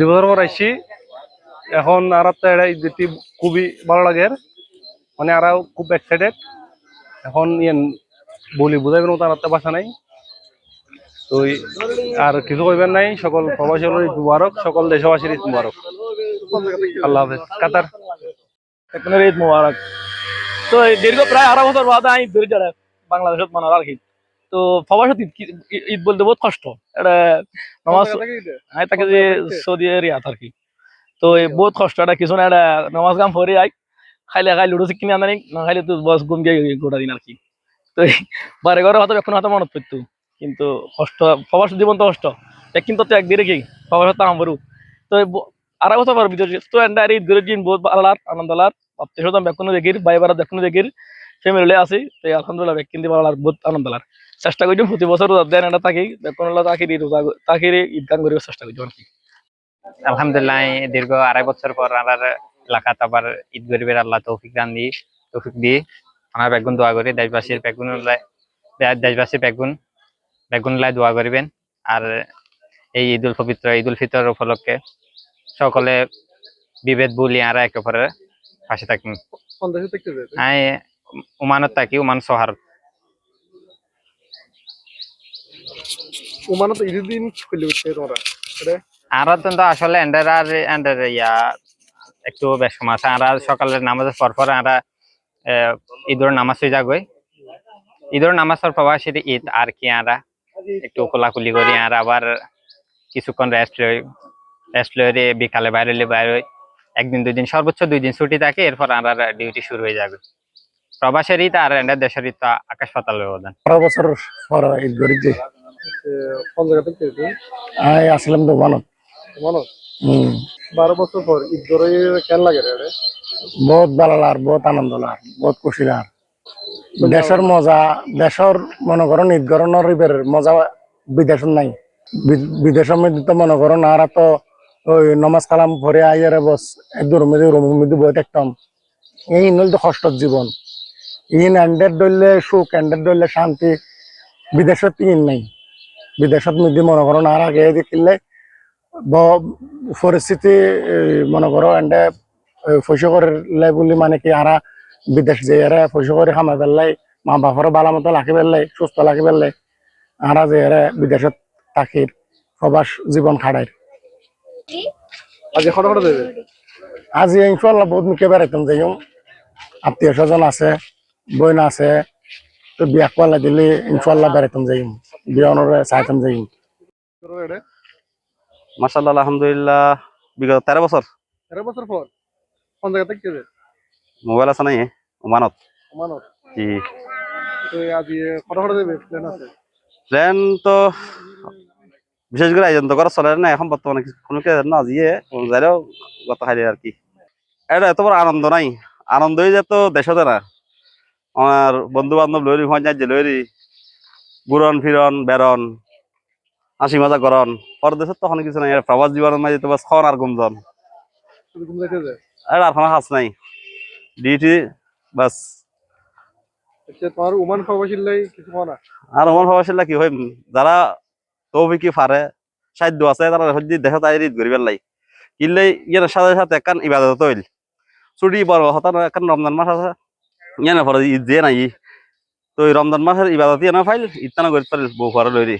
দুই বছর এখন আর এটা ঈদটি খুবই ভালো লাগে। মানে আর খুব এক্সাইটেড এখন ইয়ে বলি মতো আর একটা বাসা নাই। তো আর কিছু কইবেন নাই। সকল প্রবাসী মুবারক, সকল দেশবাসীর ঈদ মুবারক। আল্লাহ হাফেজ। কাতার। ঈদ মুবারক। তো দীর্ঘ প্রায় আড়াই বছর বাদে আমি বাংলাদেশত মানার আর তো প্রবাসত ঈদ ঈদ বলতে বহুত কষ্ট। এটা নামাজ আমি তাকে যে সৌদি এরিয়াত আর কি। তো বহুত কষ্ট। এটা কিছু না এটা নামাজ কাম পরে আই। খাইলে খাই লুডো কিনে আনানি না খাইলে তো বস ঘুম গিয়ে গোটা দিন আর কি। তো বারে ঘরে হয়তো এখন হয়তো মনত পড়তো। কিন্তু কষ্ট প্রবাস জীবন তো কষ্ট। এক কিন্তু তো একদিনে কি প্রবাস তো আমরু তো এই ব- আড়াই বছর পর ভিতরে তো এন্ডার ঈদ ঘুরে দিন বহুত আনন্দ লাগ আত্মীয় স্বজন বেকুনো দেখির ভাই বারা বেকুনো দেখির ফ্যামিলি আছে। তো আলহামদুলিল্লাহ কিন্তু লাগ বহুত আনন্দ লাগ চেষ্টা করছি প্রতি বছর রোজা দেন এটা তাকি বেকুনো তাকিরি রোজা তাকিরি ঈদ গান করিবার চেষ্টা করছি আর কি। আলহামদুলিল্লাহ এই দীর্ঘ আড়াই বছর পর আমার এলাকাত আবার ঈদ গরিবের আল্লাহ তৌফিক দান দি তৌফিক দিয়ে আমার বেগুন দোয়া করি দেশবাসীর বেগুন দেশবাসীর বেগুন বেগুন উল্লায় দোয়া করিবেন আর এই ঈদ উল পবিত্র ঈদ উল ফিতর উপলক্ষে সকলে বিভেদ বলি আর একে অপরের পাশে আমি উমানত থাকি উমান সহার ওমানে তো ঈদের দিন খুলে উঠছে তোমরা আর তো আসলে এন্ডার আর এন্ডার ইয়া একটু বেশ আছে। আর সকালের নামাজের পর পর ঈদের নামাজ হয়ে যাগই ঈদের নামাজের প্রবাসীর ঈদ আর কি একটু কোলাকুলি করি আর আবার কিছুক্ষণ রেস্ট লই রেস্ট লই বিকালে বাইরে হলে বাইরে একদিন দুই দিন সর্বোচ্চ দুই দিন ছুটি থাকে এরপর আমরা ডিউটি শুরু হয়ে যাবে। প্রবাসের ঈদ আর এন্ডার দেশের ঈদ তো আকাশ পাতাল ব্যবধান বারো বছর পর ঈদ কোন জায়গা থেকে আমি আসলাম তো মানত মনে হম। বারো বছর পর ঈদ ধরে কেন লাগে রে বহুত ভালো লার বহুত আনন্দ লার বহুত খুশি লার দেশের মজা দেশের মনে করেন ঈদ গরণের ইবের মজা বিদেশের নাই। বিদেশের মধ্যে তো মনে করেন আর তো ওই নমাজ কালাম পরে আইয়ারে বস একদম মধ্যে রুমের মধ্যে বই থাকতাম এই নইল তো কষ্টর জীবন। ইন এন্ডের ধরলে সুখ এন্ডের ধরলে শান্তি। বিদেশত ইন নাই। বিদেশত মধ্যে মনে করেন আর আগে দেখিলে ব- পরিস্থিতি মনে করো এন্ডে পয়সা করলে বলি মানে কি আরা বিদেশ যে এরা পয়সা করে খামাই পেলাই মা বাপর বালা মতো রাখি পেলাই সুস্থ রাখি পেলাই আরা যে এরা বিদেশত থাকি প্রবাস জীবন খাড়াই আজ ইনশাল্লাহ বহুত মুখে বেড়াইতাম যাইম আত্মীয় স্বজন আছে বইন আছে তো বিয়া কোয়ালা দিলে ইনশাল্লাহ বেড়াইতাম যাইম বিয়ানোরে চাইতাম যাইম মাসাল্লাহ আলহামদুলিল্লাহ। বিগত তেরো বছর। তেরো বছর পর? কোন জায়গা থেকে মোবাইল আছে নাই ওমানত। মানত জি। তো আজ কটা কটা দেবে প্ল্যান তো বিশেষ করে আয়োজন তো করা চলে না এখন বর্তমানে কিছু- কোনো কে না দিয়ে যাইলেও গত খাইলে আর কি। এটা এত বড় আনন্দ নাই। আনন্দই যে তো দেশতে না। আমার বন্ধু বান্ধব লইরি হয় যে লইরি ঘুরন ফিরন বেরন হাসি মজা করন। পরদেশত তখন কিছু নাই এটা প্রবাস জীবনের মাঝে তো বাস খন আর গুমজন। আর কোনো হাস নাই। ডিউটি বাস। আচ্ছা তোমার ওমান প্রবাসীর লাই কিছু কোনা আর আমার ভাবাছিল কি হয়? যারা তৌফিকি আছে তারা তাই করিবার লাই। ইয়ার সাথে সাথে একখান ইবাদত হইল। ছুটি বড় হতান একখান রমজান মাস আছে। ইয়ে না পরে ঈদ দিয়ে নাই। তো এই রমজান মাসের ইবাদত না ফাইল ইত্যানা করি পারিল বউ ফারে লইরি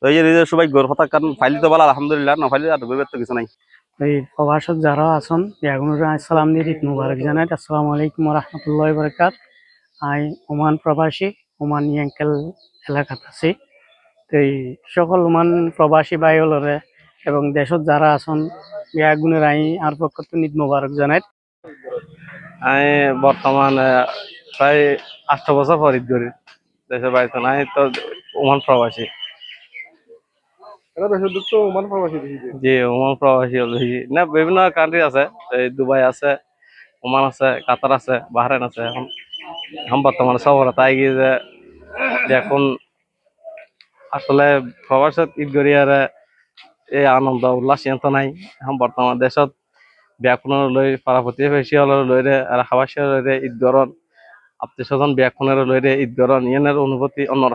তো এই নিজের সবাই গোর হতা কারণ ফাইল তো বলা আলহামদুলিল্লাহ না ফাইল আর গরিবের তো কিছু নাই। এই প্রবাসক যারা আছেন ইয়াগুলোর আসসালাম দিয়ে ঈদ মুবারক জানাই। আসসালামু আলাইকুম রহমতুল্লাহ বরকাত আই ওমান প্রবাসী ওমান ইয়াঙ্কেল এলাকাত আছি। তো এই সকল ওমান প্রবাসী বাইলরে এবং দেশত যারা আছেন ইয়াগুনের আই আর পক্ষ ঈদ মুবারক জানাই। আই বর্তমানে প্রায় আট বছর পর ঈদ করি। দেশের বাড়িতে নাই তো ওমান প্রবাসী। জি ওমান প্রবাসী হলো না বিভিন্ন কান্ট্রি আছে এই দুবাই আছে ওমান আছে কাতার আছে বাহরাইন আছে এখন এখন বর্তমানে সবর তাই গিয়ে যে যে এখন আসলে প্রবাসত ঈদ আর এই আনন্দ উল্লাস সিদ্ধান্ত নাই। এখন বর্তমান দেশত বিয়াখনৰ লৈ পাৰা লৈৰে আৰু খাবাসীয় লৈৰে ঈদ গৰণ আত্মীয় স্বজন বিয়াখনৰ লৈৰে ঈদ গৰণ ইয়াৰ অনুভূতি অন্যরকম